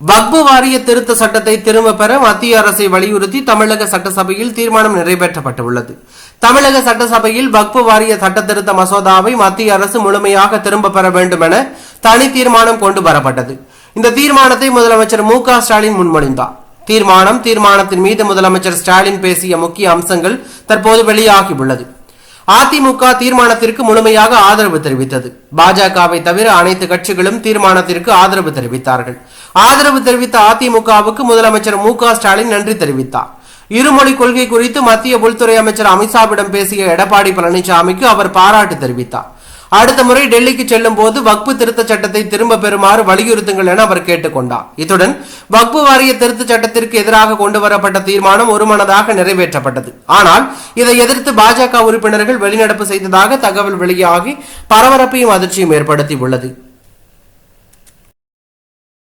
வக்பு வாரிய திருத்த சட்டத்தை திரும்ப பெற மத்திய அரசை வலியுறுத்தி தமிழக சட்டசபையில் தீர்மானம் நிறைவேற்றப்பட்டுள்ளது. தமிழக சட்டசபையில் வக்பு வாரிய சட்ட திருத்த மசோதாவை மத்திய அரசு முழுமையாக திரும்ப பெற வேண்டும் என தனி தீர்மானம் கொண்டு வரப்பட்டது. இந்த தீர்மானத்தை முதலமைச்சர் மு ஸ்டாலின் முன்மொழிந்தார். தீர்மானம் தீர்மானத்தின் மீது முதலமைச்சர் ஸ்டாலின் பேசிய முக்கிய அம்சங்கள் தற்போது வெளியாகியுள்ளது. அதிமுக தீர்மானத்திற்கு முழுமையாக ஆதரவு தெரிவித்தது. பாஜகவை தவிர அனைத்து கட்சிகளும் தீர்மானத்திற்கு ஆதரவு தெரிவித்தார்கள். ஆதரவு தெரிவித்த அதிமுகவுக்கு முதலமைச்சர் மு க ஸ்டாலின் நன்றி தெரிவித்தார். இருமொழி கொள்கை குறித்து மத்திய உள்துறை அமைச்சர் அமித்ஷாவிடம் பேசிய எடப்பாடி பழனிசாமிக்கு அவர் பாராட்டு தெரிவித்தார். அடுத்த முறை டெல்லிக்கு செல்லும் போது வக்பு திருத்த சட்டத்தை திரும்ப பெறுமாறு வலியுறுத்துங்கள் என அவர் கேட்டுக்கொண்டார். இத்துடன் வக்பு வாரிய திருத்த சட்டத்திற்கு எதிராக கொண்டு வரப்பட்ட தீர்மானம் ஒருமனதாக நிறைவேற்றப்பட்டது. ஆனால் இதை எதிர்த்து பாஜக உறுப்பினர்கள் வெளிநடப்பு செய்ததாக தகவல் வெளியாகி பரபரப்பையும் அதிர்ச்சியும் ஏற்படுத்தி உள்ளது